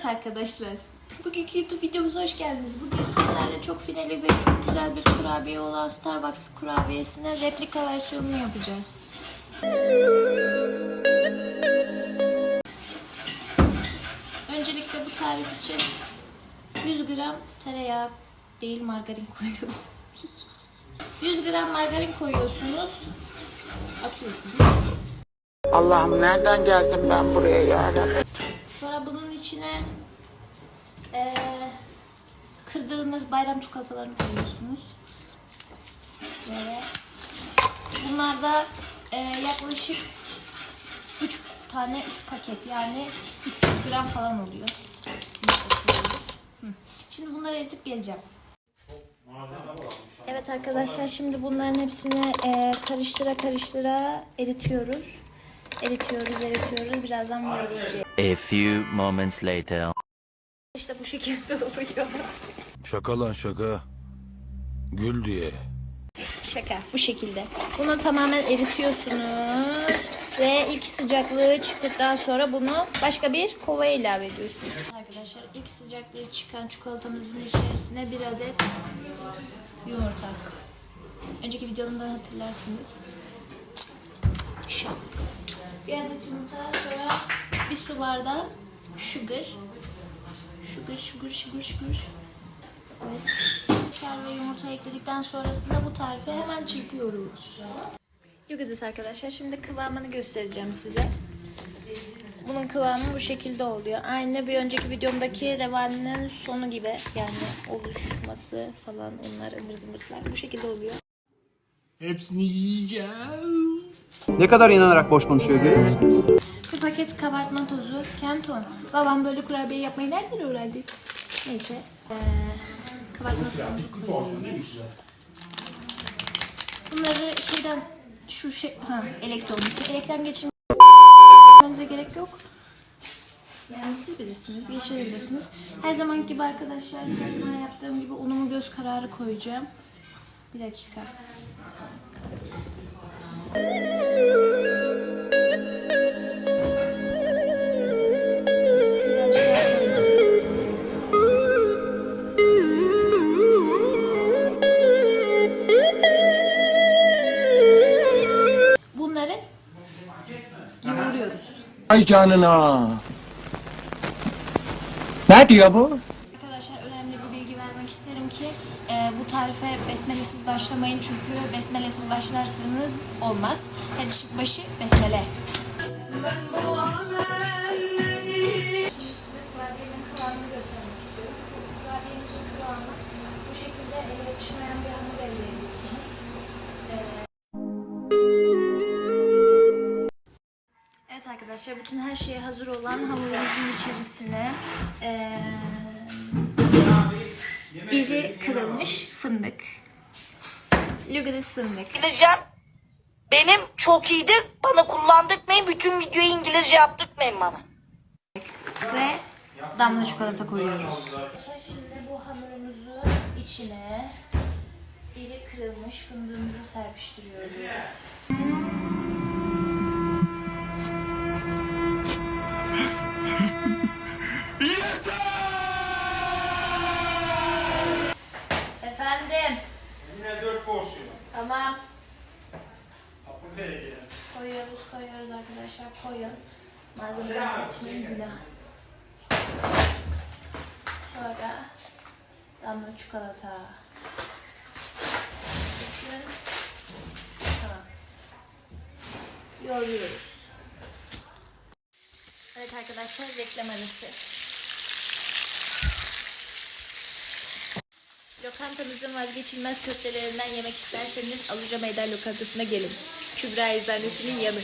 Evet arkadaşlar. Bugünkü YouTube videomuza hoş geldiniz. Bugün sizlerle çok finali ve çok güzel bir kurabiye olan Starbucks kurabiyesine replika versiyonunu yapacağız. Öncelikle bu tarif için 100 gram tereyağı değil margarin koyuyorum. 100 gram margarin koyuyorsunuz. Atıyorsunuz. Allah'ım nereden geldim ben buraya ya? İçine eee kırdığınız bayram çikolatalarını koyuyorsunuz. Böyle. Bunlar da eee, yaklaşık 3 tane 3 paket yani 300 gram falan oluyor. Şimdi bunları eritip geleceğim. Evet arkadaşlar şimdi bunların hepsini eee, karıştıra karıştıra eritiyoruz. Eritiyoruz, eritiyoruz. Birazdan göreceğiz. A few moments later. İşte bu şekilde oluyor. Şaka lan şaka. Gül diye. Şaka bu şekilde. Bunu tamamen eritiyorsunuz ve ilk sıcaklığı çıktıktan sonra bunu başka bir kovaya ilave ediyorsunuz. Arkadaşlar ilk sıcaklığı çıkan çikolatamızın içerisine bir adet yumurta. Önceki videomda hatırlarsınız. Bir adet yumurta sonra bir su bardağı sugar. Sugar, sugar, sugar, sugar. Evet. Şeker ve yumurta ekledikten sonrasında bu tarifi hemen çırpıyoruz. Yugudis arkadaşlar şimdi kıvamını göstereceğim size. Bunun kıvamı bu şekilde oluyor. Aynı bir önceki videomdaki revaninin sonu gibi. Yani oluşması falan onlar ımır zımbırtılar bu şekilde oluyor. Hepsini yiyeceğim. Ne kadar inanarak boş konuşuyor görüyor musunuz? Paket kabartma tozu, kenton. Babam böyle kurabiye yapmayı nereden öğrendi? Neyse. Ee, kabartma tozumuzu koyuyoruz. Bunları şeyden şu şey ha elektron mesela elekten geçirmenize gerek yok. Yani siz bilirsiniz, geçirebilirsiniz. Her zamanki gibi arkadaşlar, her zaman yaptığım gibi unumu göz kararı koyacağım. Bir dakika. Ay canına. Ne diyor bu? Arkadaşlar önemli bir bilgi vermek isterim ki e, bu tarife besmelesiz başlamayın çünkü besmelesiz başlarsanız olmaz. Her işin başı besmele. Şimdi size kurabiyenin kıvamını göstermek istiyorum. Kurabiyenizin kıvamı bu şekilde ele yapışmayan bir hamur elde ediyorsunuz. Arkadaşlar bütün her şeye hazır olan hamurumuzun içerisine eee iri kırılmış fındık. Look at this fındık. İngilizcem benim çok iyiydi. Bana kullandırmayın. Bütün videoyu İngilizce yaptırmayın bana. Ve damla çikolata koyuyoruz. Şimdi bu hamurumuzun içine iri kırılmış fındığımızı serpiştiriyoruz. Tamam. Koyuyoruz, koyuyoruz arkadaşlar. Koyun. Malzemeleri geçmeyin günah. Sonra damla çikolata. Bütün. Tamam. Yoğuruyoruz. Evet arkadaşlar reklam arası. Lokantamızın vazgeçilmez köftelerinden yemek isterseniz Aluca Meydan Lokantası'na gelin. Kübra Eczanesi'nin yanı.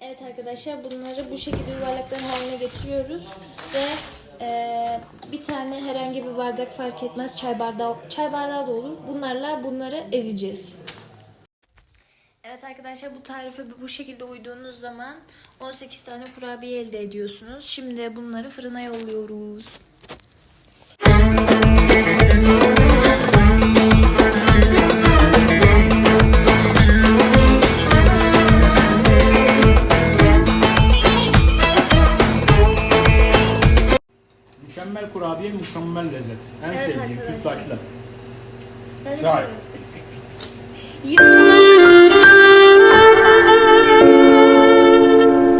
Evet arkadaşlar bunları bu şekilde yuvarlaklar haline getiriyoruz ve eee, bir tane herhangi bir bardak fark etmez çay bardağı çay bardağı da olur. Bunlarla bunları ezeceğiz. Evet arkadaşlar bu tarife bu şekilde uyduğunuz zaman 18 tane kurabiye elde ediyorsunuz. Şimdi bunları fırına yolluyoruz. mükemmel lezzet. En Evet sevdiğim arkadaşlar. sütlaçlı. Çay.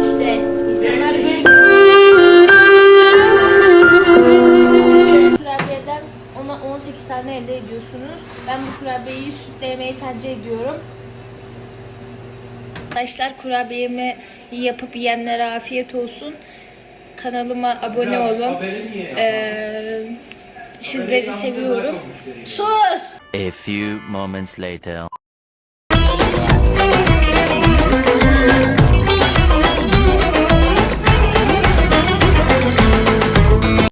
İşte insanlar böyle. Kurabiyeden ona 18 tane elde ediyorsunuz. Ben bu kurabiyeyi sütle yemeyi tercih ediyorum. Arkadaşlar kurabiyemi yapıp yiyenlere afiyet olsun. Kanalıma abone olun. Ee, sizleri seviyorum. Sus! A few moments later.